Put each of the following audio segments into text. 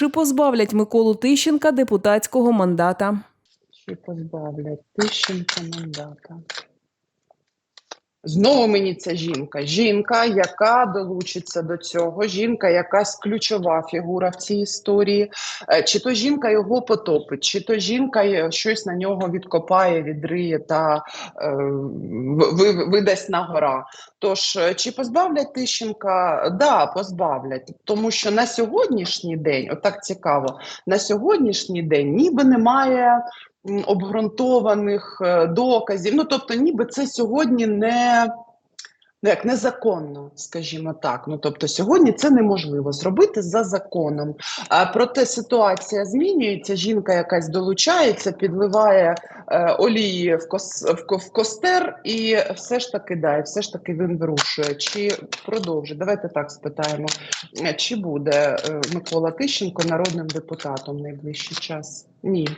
Чи позбавлять Миколу Тищенка депутатського мандата? Чи позбавлять Тищенка мандата? Знову мені ця жінка. Жінка, яка долучиться до цього, жінка, якась ключова фігура в цій історії. Е, Чи то жінка його потопить, чи то жінка е, щось на нього відкопає, відриє та е, видасть на гора. Тож, е, чи позбавлять Тищенка? Да, позбавлять. Тому що на сьогоднішній день, отак цікаво, на сьогоднішній день ніби немає обґрунтованих е, доказів. Ну тобто, ніби це сьогодні не. Ну, як незаконно, скажімо так. Ну тобто, сьогодні це неможливо зробити за законом. А проте ситуація змінюється. Жінка якась долучається, підливає е, олії в, кос, в, в костер, і все ж таки да, і все ж таки він вирушує. Чи продовжить? Давайте так спитаємо. Чи буде е, Микола Тищенко народним депутатом найближчий час? Ні.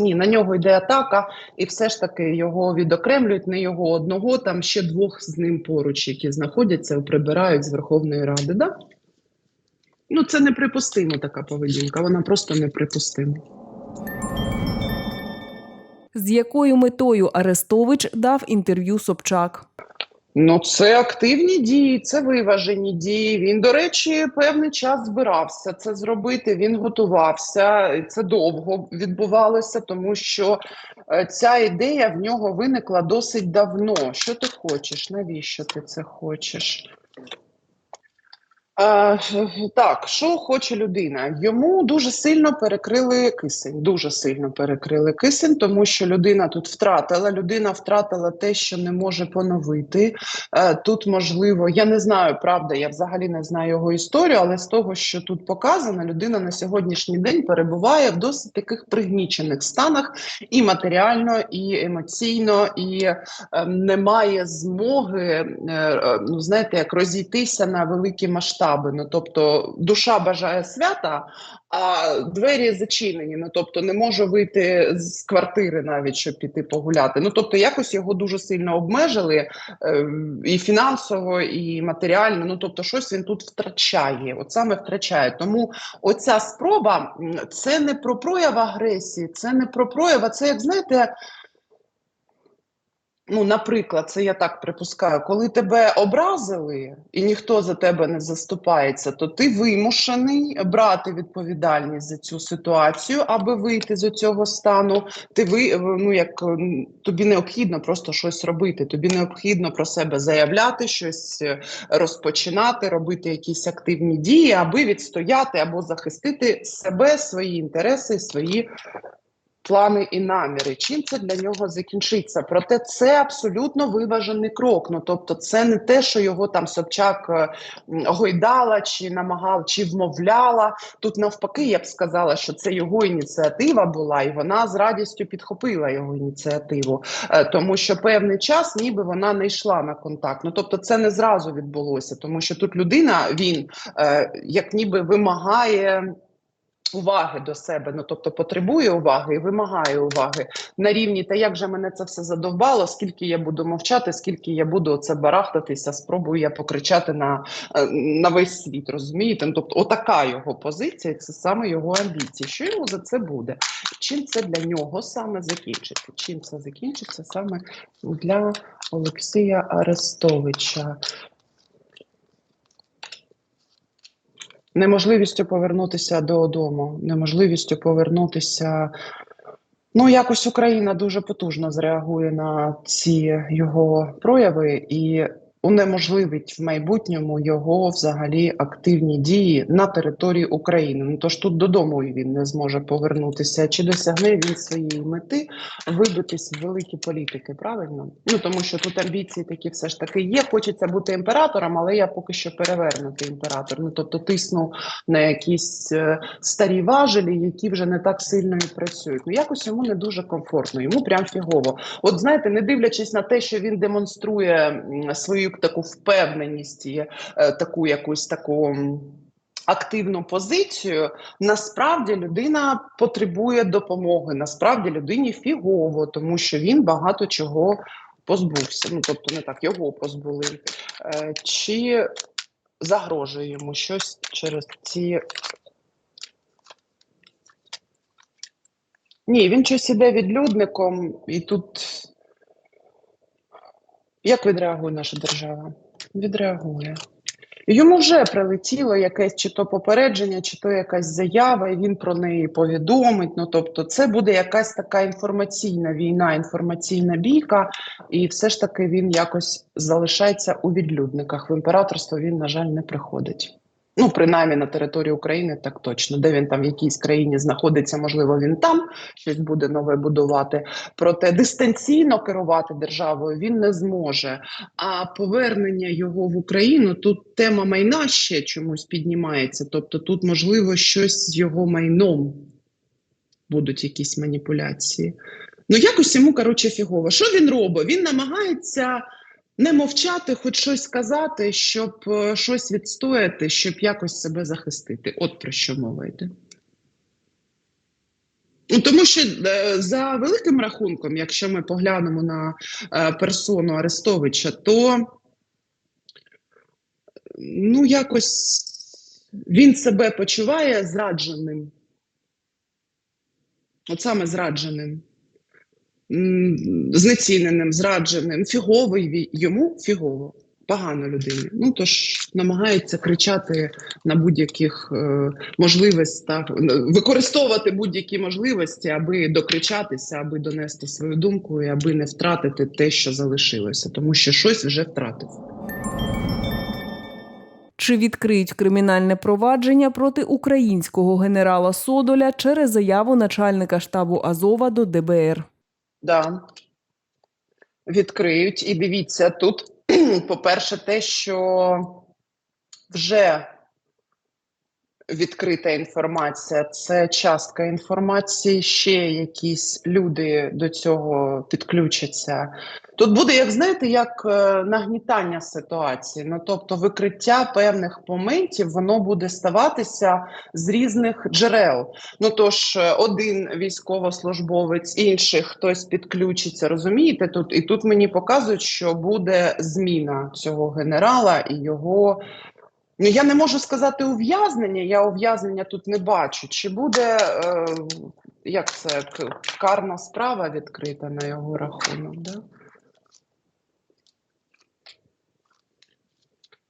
Ні, на нього йде атака, і все ж таки його відокремлюють не його одного, там ще двох з ним поруч, які знаходяться, прибирають з Верховної Ради. Да? Ну, це неприпустима така поведінка, вона просто неприпустима. З якою метою Арестович дав інтерв'ю Собчак? Ну, це активні дії, це виважені дії. Він, до речі, певний час збирався це зробити. Він готувався. Це довго відбувалося, тому що е, ця ідея в нього виникла досить давно. Що ти хочеш? Навіщо ти це хочеш? Е, так, що хоче людина? Йому дуже сильно перекрили кисень. Дуже сильно перекрили кисень, тому що людина тут втратила. Людина втратила те, що не може поновити. Е, тут можливо, я не знаю, правда, я взагалі не знаю його історію, але з того, що тут показано, людина на сьогоднішній день перебуває в досить таких пригнічених станах і матеріально, і емоційно, і е, немає змоги, е, ну знаєте, як розійтися на великі масштаби. Ну тобто душа бажає свята, а двері зачинені. Ну тобто не може вийти з квартири навіть, щоб піти погуляти. Ну тобто, якось його дуже сильно обмежили е, і фінансово, і матеріально. Ну тобто, щось він тут втрачає. От саме втрачає. Тому оця спроба це не про прояв агресії, це не про прояв, а це як знаєте. Ну, наприклад, це я так припускаю, коли тебе образили і ніхто за тебе не заступається, то ти вимушений брати відповідальність за цю ситуацію, аби вийти з цього стану. Ти ви ну як тобі необхідно просто щось робити. Тобі необхідно про себе заявляти, щось е, розпочинати, робити якісь активні дії, аби відстояти або захистити себе, свої інтереси, свої плани і наміри. Чим це для нього закінчиться? Проте це абсолютно виважений крок. Ну тобто, це не те, що його там Собчак е, гойдала чи намагала, чи вмовляла. Тут навпаки, я б сказала, що це його ініціатива була, і вона з радістю підхопила його ініціативу, Е, тому що певний час, ніби вона не йшла на контакт. Ну тобто, це не зразу відбулося, тому що тут людина він е, як ніби вимагає уваги до себе, ну тобто потребує уваги і вимагає уваги на рівні. Та як же мене це все задовбало? Скільки я буду мовчати, скільки я буду оце барахтатися, спробую я покричати на, е, на весь світ, розумієте? Ну, тобто, отака його позиція, це саме його амбіції. Що йому за це буде? Чим це для нього саме закінчиться? Чим це закінчиться саме для Олексія Арестовича? Неможливістю повернутися додому, неможливістю повернутися. Ну, якось Україна дуже потужно зреагує на ці його прояви і унеможливить в майбутньому його взагалі активні дії на території України. Ну тож тут додому він не зможе повернутися. Чи досягне він своєї мети вибитись в великі політики? Правильно? Ну тому що тут амбіції такі все ж таки є. Хочеться бути імператором, але я поки що перевернутий імператор. Ну тобто тисну на якісь е, старі важелі, які вже не так сильно і працюють. Ну якось йому не дуже комфортно, йому прям фігово. От знаєте, не дивлячись на те, що він демонструє м, відчув таку впевненість, і таку якусь таку. Активну позицію насправді людина потребує допомоги. Насправді людині фігово, тому що він багато чого позбувся. Ну тобто, не так його позбули, е, чи загрожує йому щось через ці. Ні, він щось іде відлюдником, і тут як відреагує наша держава? Відреагує. Йому вже прилетіло якесь чи то попередження, чи то якась заява, і він про неї повідомить. Ну тобто, це буде якась така інформаційна війна, інформаційна бійка, і все ж таки він якось залишається у відлюдниках. В імператорство він, на жаль, не приходить. Ну, принаймні на території України так точно. Де він там в якійсь країні знаходиться, можливо, він там щось буде нове будувати. Проте дистанційно керувати державою він не зможе. А повернення його в Україну тут тема майна ще чомусь піднімається. Тобто, тут можливо щось з його майном будуть якісь маніпуляції. Ну, якось йому коротше фігово. Що він робить? Він намагається не мовчати, хоч щось сказати, щоб е, щось відстояти, щоб якось себе захистити. От про що мова йде. Ну, тому що е, за великим рахунком, якщо ми поглянемо на е, персону Арестовича, то ну, якось він себе почуває зрадженим. От саме зрадженим, знеціненим, зрадженим, фіговий йому фігово, погано людині. Ну тож намагається кричати на будь-яких е, можливостях, використовувати будь-які можливості, аби докричатися, аби донести свою думку і аби не втратити те, що залишилося, тому що щось вже втратив. Чи відкриють кримінальне провадження проти українського генерала Содоля через заяву начальника штабу Азова до ДБР? Да. Відкриють. І дивіться, тут, по-перше, те, що вже відкрита інформація, це частка інформації, ще якісь люди до цього підключаться. Тут буде, як знаєте, як е, нагнітання ситуації. Ну, тобто, викриття певних моментів, воно буде ставатися з різних джерел. Ну тож е, один військовослужбовець, інший хтось підключиться. Розумієте? Тут і тут мені показують, що буде зміна цього генерала і його. Ну я не можу сказати ув'язнення. Я ув'язнення тут не бачу. Чи буде е, як це карна справа відкрита на його рахунок? Да?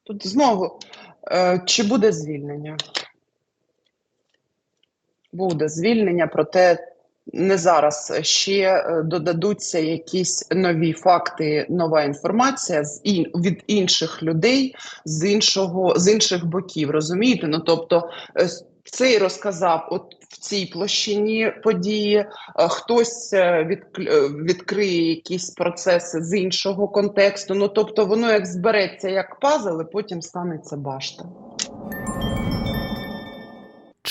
Тут знову е, чи буде звільнення? Буде звільнення, проте не зараз ще е, додадуться якісь нові факти, нова інформація з ін, від інших людей з іншого з інших боків. Розумієте? Ну тобто е, цей розказав от в цій площині події, е, хтось е, відкриє якісь процеси з іншого контексту. Ну тобто, воно як збереться як пазл, і потім станеться башта.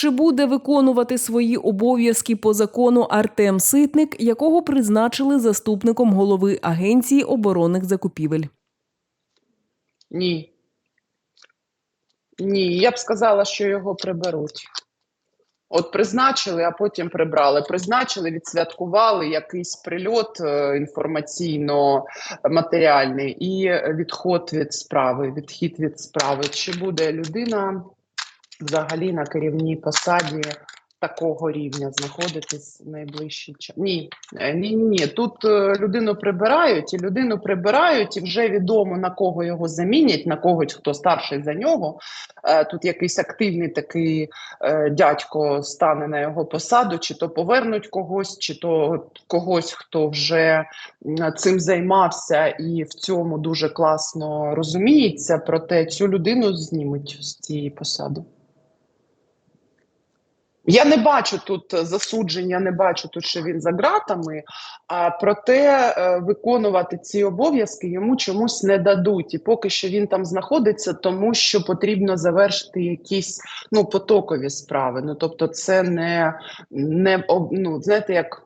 Чи буде виконувати свої обов'язки по закону Артем Ситник, якого призначили заступником голови Агенції оборонних закупівель? Ні. Ні, я б сказала, що його приберуть. От призначили, а потім прибрали. Призначили, відсвяткували якийсь прильот е, інформаційно-матеріальний і відход від справи, відхід від справи. Чи буде людина взагалі на керівній посаді такого рівня знаходитись найближчий час? Ні, Е, ні, ні, ні. Тут е, людину прибирають, і людину прибирають, і вже відомо на кого його замінять, на когось, хто старший за нього. Е, Тут якийсь активний такий дядько стане на його посаду, чи то повернуть когось, чи то когось, хто вже цим займався і в цьому дуже класно розуміється. Проте цю людину знімуть з цієї посади. Я не бачу тут засудження, не бачу тут, що він за ґратами, а проте е, виконувати ці обов'язки йому чомусь не дадуть. І поки що він там знаходиться, тому що потрібно завершити якісь ну, потокові справи. Ну тобто, це не, не ну, знаєте, як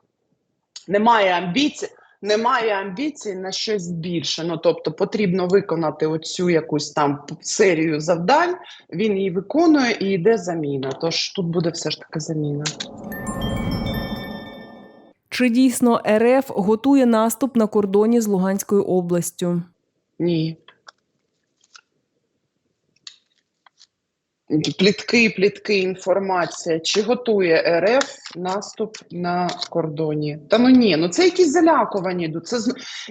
немає амбіцій. Немає амбіцій на щось більше. Ну тобто потрібно виконати оцю якусь там серію завдань. Він її виконує і йде заміна. Тож тут буде все ж таки заміна. Чи дійсно РФ готує наступ на кордоні з Луганською областю? Ні. Плітки, плітки, інформація, чи готує РФ наступ на кордоні? Та ну ні, ну це якісь залякування йдуть. Це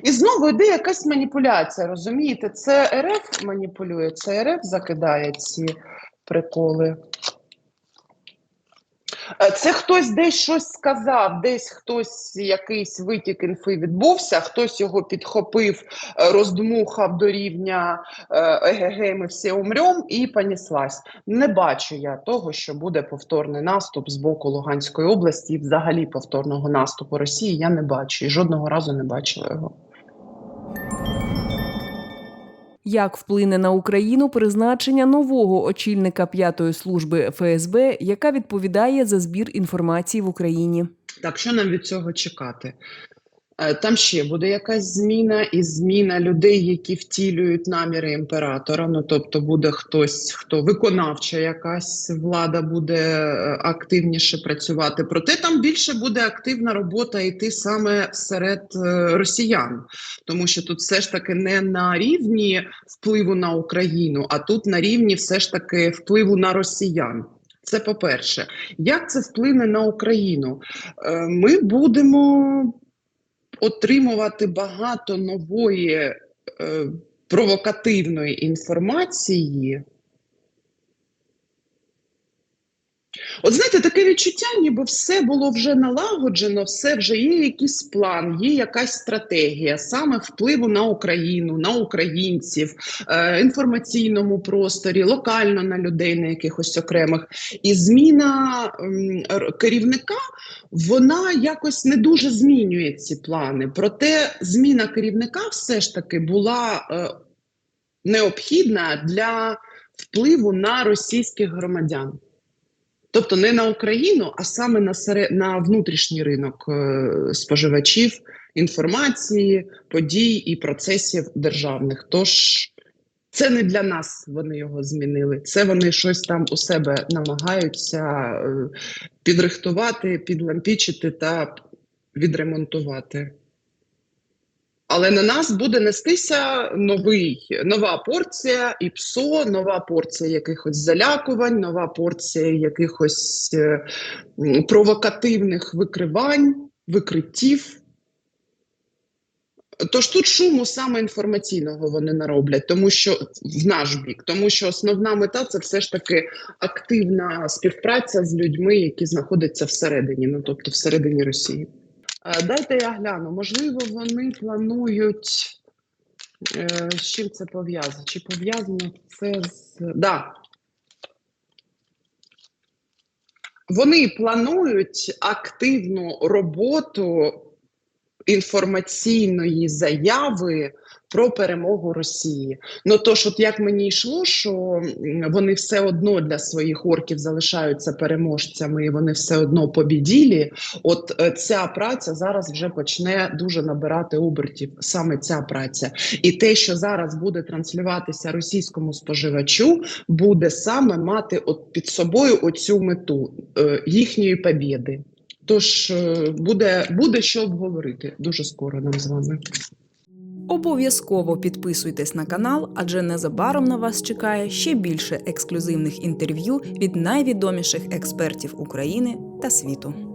і знову йде якась маніпуляція. Розумієте? Це РФ маніпулює, це РФ закидає ці приколи. Е, Це хтось десь щось сказав, десь хтось якийсь витік інфи відбувся, хтось його підхопив, е, роздмухав до рівня е, ЕГГ, ми всі умрем і поніслась. Не бачу я того, що буде повторний наступ з боку Луганської області, і взагалі повторного наступу Росії я не бачу і жодного разу не бачила його. Як вплине на Україну призначення нового очільника п'ятої служби ФСБ, яка відповідає за збір інформації в Україні? Так, що нам від цього чекати? Е, Там ще буде якась зміна, і зміна людей, які втілюють наміри імператора. Ну тобто буде хтось, хто виконавча якась влада буде е, активніше працювати. Проте там більше буде активна робота йти саме серед е, росіян, тому що тут все ж таки не на рівні впливу на Україну, а тут на рівні все ж таки впливу на росіян. Це по-перше, як це вплине на Україну? Ми будемо отримувати багато нової е, провокативної інформації. От знаєте, таке відчуття, ніби все було вже налагоджено, все вже є якийсь план, є якась стратегія саме впливу на Україну, на українців, е, інформаційному просторі, локально на людей, на якихось окремих. І зміна р- керівника вона якось не дуже змінює ці плани. Проте зміна керівника все ж таки була е, необхідна для впливу на російських громадян. Тобто не на Україну, а саме на, сере... на внутрішній ринок е, споживачів інформації, подій і процесів державних. Тож це не для нас вони його змінили. Це вони щось там у себе намагаються е, підрихтувати, підлампічити та відремонтувати. Але на нас буде нестися новий, нова порція і ПСО, нова порція якихось залякувань, нова порція якихось е, провокативних викривань, викриттів. Тож тут шуму саме інформаційного вони нароблять, тому що в наш бік, тому що основна мета це все ж таки активна співпраця з людьми, які знаходяться всередині, ну тобто всередині Росії. Е, Дайте я гляну. Можливо, вони планують. е, З чим це пов'язано? Чи пов'язано це з. Да. Вони планують активну роботу інформаційної заяви про перемогу Росії. Ну тож, от як мені йшло, що вони все одно для своїх орків залишаються переможцями, і вони все одно побіділі. От е, ця праця зараз вже почне дуже набирати обертів. Саме ця праця, і те, що зараз буде транслюватися російському споживачу, буде саме мати от під собою оцю мету е, їхньої побєди. Тож е, буде, буде що обговорити дуже скоро нам з вами. Обов'язково підписуйтесь на канал, адже незабаром на вас чекає ще більше ексклюзивних інтерв'ю від найвідоміших експертів України та світу.